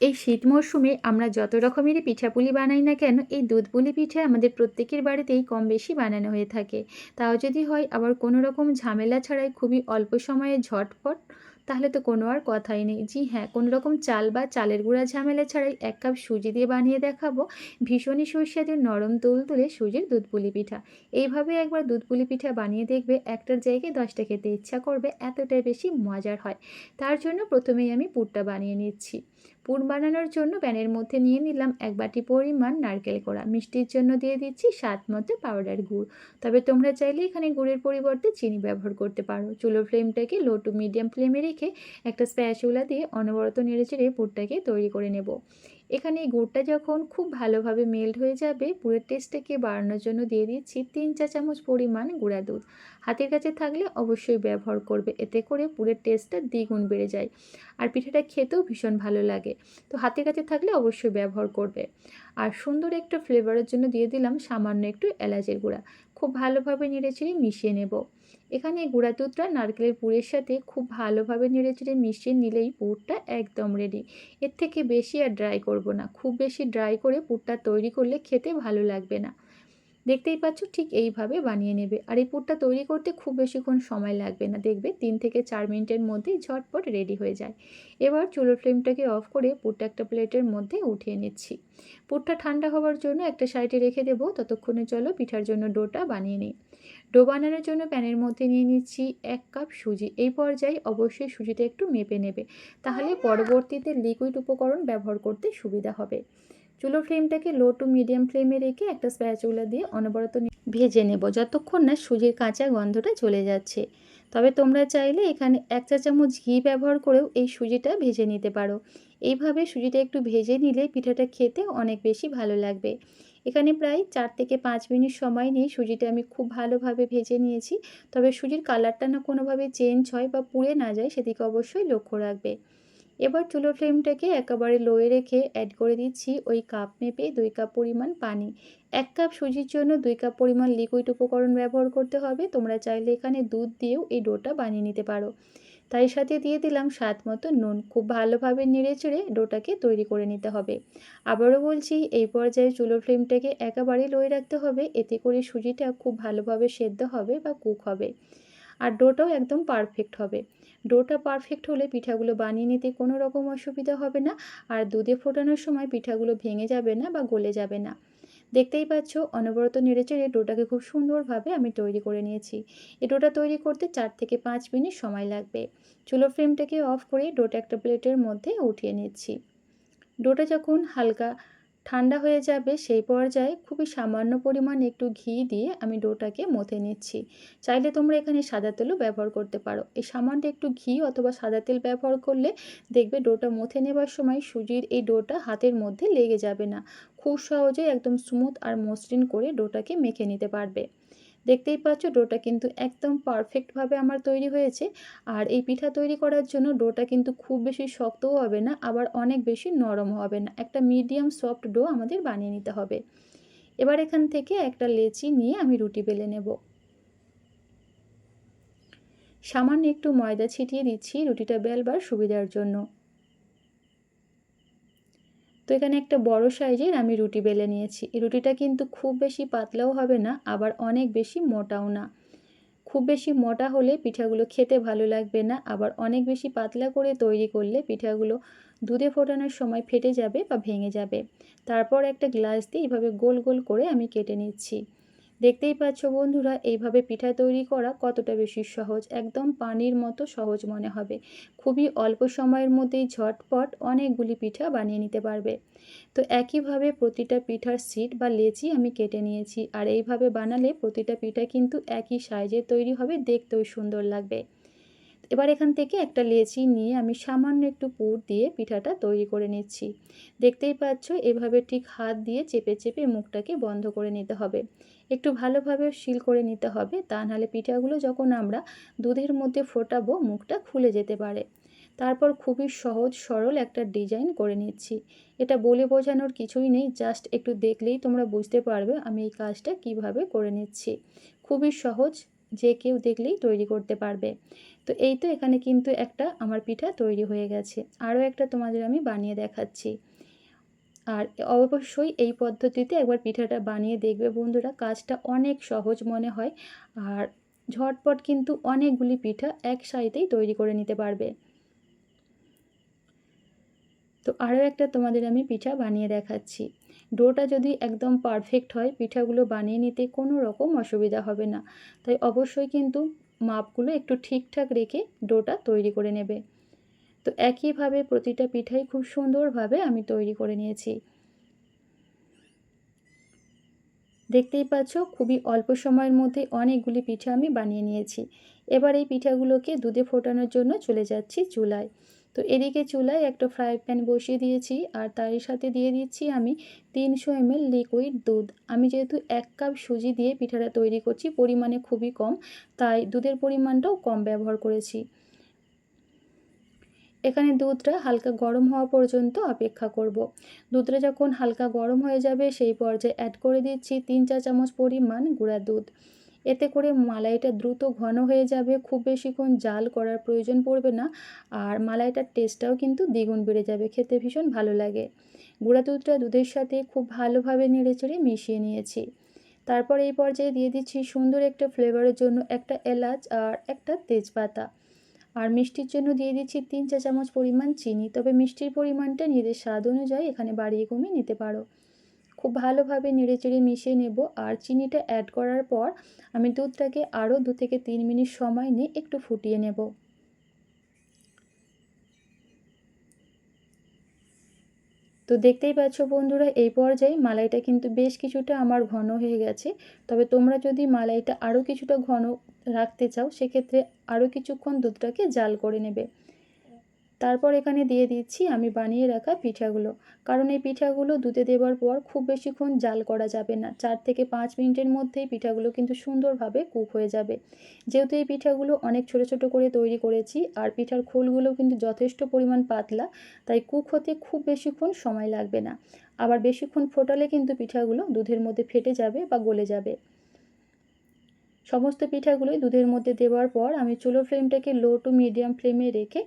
এই শীত মরশুমে আমরা যত রকমেরই পিঠাপুলি বানাই না কেন, এই দুধ পুলি পিঠা আমাদের প্রত্যেকের বাড়িতেই কম বেশি বানানো হয়ে থাকে। তাও যদি হয়, আবার কোনো রকম ঝামেলা ছাড়াই খুবই অল্প সময়ে ঝটপট, তাহলে তো কোনো আর কথাই নেই। জি হ্যাঁ কোনো রকম চাল বা চালের গুঁড়া ঝামেলা ছাড়াই এক কাপ সুজি দিয়ে বানিয়ে দেখাবো। ভীষণই সুস্বাদু নরম তুল তুলে সুজির দুধ পুলি পিঠা। এইভাবে একবার দুধ পুলি পিঠা বানিয়ে দেখবে, একটার জায়গায় দশটা খেতে ইচ্ছা করবে, এতটাই বেশি মজার হয়। তার জন্য প্রথমেই আমি পুরটা বানিয়ে নিচ্ছি। পুর বানানোর জন্য প্যানের মধ্যে নিয়ে নিলাম এক বাটি পরিমাণ নারকেল কোড়া। মিষ্টির জন্য দিয়ে দিচ্ছি স্বাদ মতো পাউডার গুড়। তবে তোমরা চাইলে এখানে গুড়ের পরিবর্তে চিনি ব্যবহার করতে পারো। চুলোর ফ্লেমটাকে লো টু মিডিয়াম ফ্লেমে রেখে একটা স্প্যাচুলা দিয়ে অনবরত নেড়ে চেড়ে পুরটাকে তৈরি করে নেব। এখানে এই গুড়টা যখন খুব ভালোভাবে মেল্ট হয়ে যাবে পুরের টেস্টটাকে বাড়ানোর জন্য দিয়ে দিচ্ছি তিন চা চামচ পরিমাণ গুঁড়া দুধ। হাতের কাছে থাকলে অবশ্যই ব্যবহার করবে, এতে করে পুরের টেস্টটা দ্বিগুণ বেড়ে যায় আর পিঠাটা খেতেও ভীষণ ভালো লাগে। তো হাতের কাছে থাকলে অবশ্যই ব্যবহার করবে। আর সুন্দর একটা ফ্লেভারের জন্য দিয়ে দিলাম সামান্য একটু এলাচের গুঁড়া। খুব ভালোভাবে নেড়েচেড়ে মিশিয়ে নেব। এখানে গুঁড়া দুধটা নারকেলের পুরের সাথে খুব ভালোভাবে নেড়েচেড়ে মিশিয়ে নিলেই পুরটা একদম রেডি এর থেকে বেশি আর ড্রাই করব না। খুব বেশি ড্রাই করে পুরটা তৈরি করলে খেতে ভালো লাগবে না। দেখতেই পাচ্ছ ঠিক এইভাবে বানিয়ে নেবে। আর এই পুরটা তৈরি করতে খুব বেশিক্ষণ সময় লাগবে না। দেখবে তিন থেকে চার মিনিটের মধ্যেই ঝটপট রেডি হয়ে যায়। এবার চুলোর ফ্লেমটাকে অফ করে পুরটা একটা প্লেটের মধ্যে উঠিয়ে নিচ্ছি। পুরটা ঠান্ডা হওয়ার জন্য একটা সাইডে রেখে দেবো। ততক্ষণে চলো পিঠার জন্য ডোটা বানিয়ে নিই। ডো বানানোর জন্য প্যানের মধ্যে নিয়ে নিচ্ছি এক কাপ সুজি। এই পর্যায়ে অবশ্যই সুজিটা একটু মেপে নেবে। তাহলে পরবর্তীতে লিকুইড উপকরণ ব্যবহার করতে সুবিধা হবে। চুলো ফ্লেমটাকে লো টু মিডিয়াম ফ্লেমে রেখে একটা স্প্যাচুলা দিয়ে অনবরত ভেজে নেব। যতক্ষণ না সুজির কাঁচা গন্ধটা চলে যাচ্ছে। তবে তোমরা চাইলে এখানে এক চা চামচ ঘি ব্যবহার করেও এই সুজিটা ভেজে নিতে পারো। এইভাবে সুজিটা একটু ভেজে নিলে পিঠাটা খেতে অনেক বেশি ভালো লাগবে। এখানে প্রায় চার থেকে পাঁচ মিনিট সময় নিয়ে সুজিটা আমি খুব ভালোভাবে ভেজে নিয়েছি। তবে সুজির কালারটা না কোনোভাবে চেঞ্জ হয় বা পুড়ে না যায় সেদিকে অবশ্যই লক্ষ্য রাখবে। এবার চুলো ফ্লেমটাকে একেবারে লোয়ে রেখে অ্যাড করে দিচ্ছি ওই কাপ মেপে দুই কাপ পরিমাণ পানি। এক কাপ সুজির জন্য দুই কাপ পরিমাণ লিকুইড উপকরণ ব্যবহার করতে হবে। তোমরা চাইলে এখানে দুধ দিয়েও এই ডোটা বানিয়ে নিতে পারো। তাই সাথে দিয়ে দিলাম স্বাদ মতো নুন। খুব ভালোভাবে নেড়ে চেড়ে ডোটাকে তৈরি করে নিতে হবে। আবারও বলছি, এই পর্যায়ে চুলো ফ্লেমটাকে একেবারে লোয়ে রাখতে হবে। এতে করে সুজিটা খুব ভালোভাবে সেদ্ধ হবে বা কুক হবে। আর ডোটাও একদম পারফেক্ট হবে। ডোটা পারফেক্ট হলে পিঠাগুলো বানিয়ে নিতে কোনো রকম অসুবিধা হবে না। আর দুধে ফোটানোর সময় পিঠাগুলো ভেঙে যাবে না বা গলে যাবে না। দেখতেই পাচ্ছ, অনবরত নেড়েচেড়ে ডোটাকে খুব সুন্দরভাবে আমি তৈরি করে নিয়েছি। এই ডোটা তৈরি করতে চার থেকে পাঁচ মিনিট সময় লাগবে। চুলো ফ্লেমটাকে অফ করে ডোটা একটা প্লেটের মধ্যে উঠিয়ে নিচ্ছি। ডোটা যখন হালকা ঠান্ডা হয়ে যাবে সেই পর্যায়ে খুবই সামান্য পরিমাণ একটু ঘি দিয়ে আমি ডোটাকে মথে নিচ্ছি। চাইলে তোমরা এখানে সাদা তেলও ব্যবহার করতে পারো। এই সামান্য একটু ঘি অথবা সাদা তেল ব্যবহার করলে দেখবে ডোটা মথে নেবার সময় সুজির এই ডোটা হাতের মধ্যে লেগে যাবে না। খুব সহজে একদম স্মুথ আর মসৃণ করে ডোটাকে মেখে নিতে পারবে। দেখতেই পাচ্ছ ডোটা কিন্তু একদম পারফেক্টভাবে আমার তৈরি হয়েছে। আর এই পিঠা তৈরি করার জন্য ডোটা কিন্তু খুব বেশি শক্তও হবে না, আবার অনেক বেশি নরম হবে না। একটা মিডিয়াম সফট ডো আমাদের বানিয়ে নিতে হবে। এবার এখান থেকে একটা লেচি নিয়ে আমি রুটি বেলে নেব। সামান্য একটু ময়দা ছিটিয়ে দিচ্ছি রুটিটা বেলবার সুবিধার জন্য। তো এখানে একটা বড় সাইজের আমি রুটি বেলে নিয়েছি। রুটিটা কিন্তু খুব বেশি পাতলাও হবে না, আবার অনেক বেশি মোটাও না। খুব বেশি মোটা হলে পিঠাগুলো খেতে ভালো লাগবে না, আবার অনেক বেশি পাতলা করে তৈরি করলে পিঠাগুলো দুধে ফোটানোর সময় ফেটে যাবে বা ভেঙে যাবে। তারপর একটা গ্লাস দিয়ে এভাবে গোল গোল করে আমি কেটে নিচ্ছি। দেখতেই পাচ্ছ বন্ধুরা, এইভাবে পিঠা তৈরি করা কতটা বেশি সহজ, একদম পানির মতো সহজ মনে হবে। খুবই অল্প সময়ের মধ্যেই ঝটপট অনেকগুলি পিঠা বানিয়ে নিতে পারবে। তো একইভাবে প্রতিটা পিঠার সিট বা লেচি আমি কেটে নিয়েছি, আর এইভাবে বানালে প্রতিটা পিঠা কিন্তু একই সাইজে তৈরি হবে, দেখতেও সুন্দর লাগবে। এবার এখান থেকে একটা লেচি নিয়ে আমি সামান্য একটু পুর দিয়ে পিঠাটা তৈরি করে নিচ্ছি। দেখতেই পাচ্ছ, এভাবে ঠিক হাত দিয়ে চেপে চেপে মুখটাকে বন্ধ করে নিতে হবে। একটু ভালোভাবে শিল করে নিতে হবে, তা নাহলে পিঠাগুলো যখন আমরা দুধের মধ্যে ফোটাবো, মুখটা খুলে যেতে পারে। তারপর খুবই সহজ সরল একটা ডিজাইন করে নিচ্ছি। এটা বলে বোঝানোর কিছুই নেই, জাস্ট একটু দেখলেই তোমরা বুঝতে পারবে আমি এই কাজটা কীভাবে করে নিচ্ছি। খুবই সহজ যে কেউ দেখলেই তৈরি করতে পারবে। তো এই তো এখানে কিন্তু একটা আমার পিঠা তৈরি হয়ে গেছে। আরও একটা তোমাদের আমি বানিয়ে দেখাচ্ছি। আর অবশ্যই এই পদ্ধতিতে একবার পিঠাটা বানিয়ে দেখবে বন্ধুরা, কাজটা অনেক সহজ মনে হয়। আর ঝটপট কিন্তু অনেকগুলি পিঠা এক সাইতেই তৈরি করে নিতে পারবে। তো আরও একটা তোমাদের আমি পিঠা বানিয়ে দেখাচ্ছি। ডোটা যদি একদম পারফেক্ট হয়, পিঠাগুলো বানিয়ে নিতে কোনো রকম অসুবিধা হবে না। তাই অবশ্যই কিন্তু মাপগুলো একটু ঠিকঠাক রেখে ডোটা তৈরি করে নেবে। তো একইভাবে প্রতিটা পিঠাই খুব সুন্দরভাবে আমি তৈরি করে নিয়েছি। দেখতেই পাচ্ছ, খুবই অল্প সময়ের মধ্যে অনেকগুলি পিঠা আমি বানিয়ে নিয়েছি। এবার এই পিঠাগুলোকে দুধে ফোটানোর জন্য চলে যাচ্ছি চুলায়। তো এদিকে চুলায় একটা ফ্রাই প্যান বসিয়ে দিয়েছি আর তারই সাথে দিয়ে দিচ্ছি আমি তিনশো এমএল লিকুইড দুধ। আমি যেহেতু এক কাপ সুজি দিয়ে পিঠাটা তৈরি করছি, পরিমাণে খুবই কম, তাই দুধের পরিমাণটাও কম ব্যবহার করেছি। এখানে দুধটা হালকা গরম হওয়া পর্যন্ত অপেক্ষা করব। দুধটা যখন হালকা গরম হয়ে যাবে, সেই পর্যায়ে অ্যাড করে দিচ্ছি তিন চা চামচ পরিমাণ গুঁড়া দুধ। এতে করে মালাইটা দ্রুত ঘন হয়ে যাবে, খুব বেশিক্ষণ জাল করার প্রয়োজন পড়বে না, আর মালাইটার টেস্টটাও কিন্তু দ্বিগুণ বেড়ে যাবে, খেতে ভীষণ ভালো লাগে। গুঁড়া দুধটা দুধের সাথে খুব ভালোভাবে নেড়েচেড়ে মিশিয়ে নিয়েছি। তারপর এই পর্যায়ে দিয়ে দিচ্ছি সুন্দর একটা ফ্লেভারের জন্য একটা এলাচ আর একটা তেজপাতা। আর মিষ্টির জন্য দিয়ে দিচ্ছি তিন চা চামচ পরিমাণ চিনি, তবে মিষ্টির পরিমাণটা নিজের স্বাদ অনুযায়ী এখানে বাড়িয়ে কমিয়ে নিতে পারো। খুব ভালোভাবে নেড়ে চেড়ে মিশিয়ে নেব। আর চিনিটা অ্যাড করার পর আমি দুধটাকে আরও দু থেকে তিন মিনিট সময় নিয়ে একটু ফুটিয়ে নেব। তো দেখতেই পাচ্ছ বন্ধুরা, এই পর্যায়ে মালাইটা কিন্তু বেশ কিছুটা আমার ঘন হয়ে গেছে। তবে তোমরা যদি মালাইটা আরও কিছুটা ঘন রাখতে চাও, সেক্ষেত্রে আরও কিছুক্ষণ দুধটাকে জাল করে নেবে। তারপর এখানে দিয়ে দিচ্ছি আমি বানিয়ে রাখা পিঠাগুলো। কারণ এই পিঠাগুলো দুধে দেওয়ার পর খুব বেশিক্ষণ জাল করা যাবে না। চার থেকে পাঁচ মিনিটের মধ্যেই পিঠাগুলো কিন্তু সুন্দরভাবে কুক হয়ে যাবে। যেহেতু এই পিঠাগুলো অনেক ছোট ছোট করে তৈরি করেছি আর পিঠার খোলগুলো কিন্তু যথেষ্ট পরিমাণ পাতলা, তাই কুক হতে খুব বেশিক্ষণ সময় লাগবে না। আবার বেশিক্ষণ ফোটালে কিন্তু পিঠাগুলো দুধের মধ্যে ফেটে যাবে বা গলে যাবে। সমস্ত পিঠাগুলোই দুধের মধ্যে দেওয়ার পর আমি চুলো ফ্লেমটাকে লো টু মিডিয়াম ফ্লেমে রেখে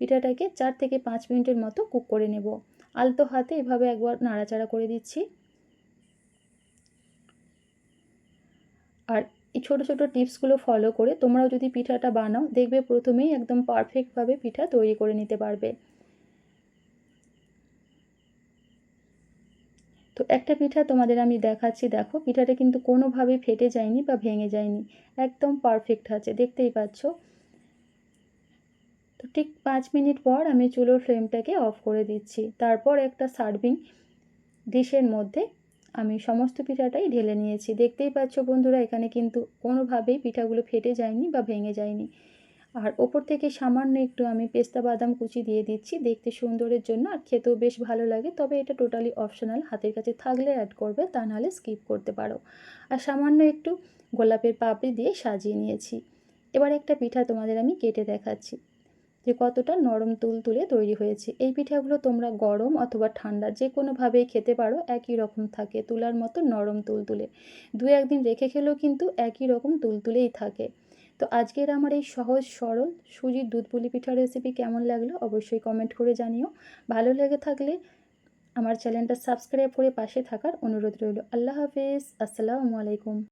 পিঠাটাকে চার থেকে পাঁচ মিনিটের মতো কুক করে নেব। আলতো হাতে এভাবে একবার নাড়াচাড়া করে দিচ্ছি। আর এই ছোটো ছোটো টিপসগুলো ফলো করে তোমরাও যদি পিঠাটা বানাও, দেখবে প্রথমেই একদম পারফেক্টভাবে পিঠা তৈরি করে নিতে পারবে। তো একটা পিঠা তোমাদের আমি দেখাচ্ছি, দেখো। পিঠাটা কিন্তু কোনোভাবেই ফেটে যায়নি বা ভেঙে যায়নি। একদম পারফেক্ট আছে, দেখতেই পাচ্ছ। তো ঠিক পাঁচ মিনিট পর আমি চুলোর ফ্লেমটাকে অফ করে দিচ্ছি। তারপর একটা সার্ভিং ডিশের মধ্যে আমি সমস্ত পিঠাটাই ঢেলে নিয়েছি। দেখতেই পাচ্ছ বন্ধুরা, এখানে কিন্তু কোনোভাবেই পিঠাগুলো ফেটে যায়নি বা ভেঙে যায়নি। আর ওপর থেকে সামান্য একটু আমি পেস্তা বাদাম কুচি দিয়ে দিচ্ছি, দেখতে সুন্দরের জন্য আর খেতেও বেশ ভালো লাগে। তবে এটা টোটালি অপশনাল, হাতের কাছে থাকলে অ্যাড করবে, তা নাহলে স্কিপ করতে পারো। আর সামান্য একটু গোলাপের পাপড়ি দিয়ে সাজিয়ে নিয়েছি। এবার একটা পিঠা তোমাদের আমি কেটে দেখাচ্ছি। যে কতটা নরম তুল তুলে তৈরি হয়েছে। এই পিঠাগুলো তোমরা গরম অথবা ঠান্ডা যে কোনোভাবেই খেতে পারো, একই রকম থাকে, তুলার মতো নরম তুল তুলে। দু একদিন রেখে খেলেও কিন্তু একই রকম তুল তুলেই থাকে। তো আজকের আমার এই সহজ সরল সুজির দুধ পুলি পিঠা রেসিপি কেমন লাগল অবশ্যই কমেন্ট করে জানিও। ভালো লেগে থাকলে আমার চ্যানেলটা সাবস্ক্রাইব করে পাশে থাকার অনুরোধ রইল। আল্লাহ হাফিজ। আসসালামু আলাইকুম।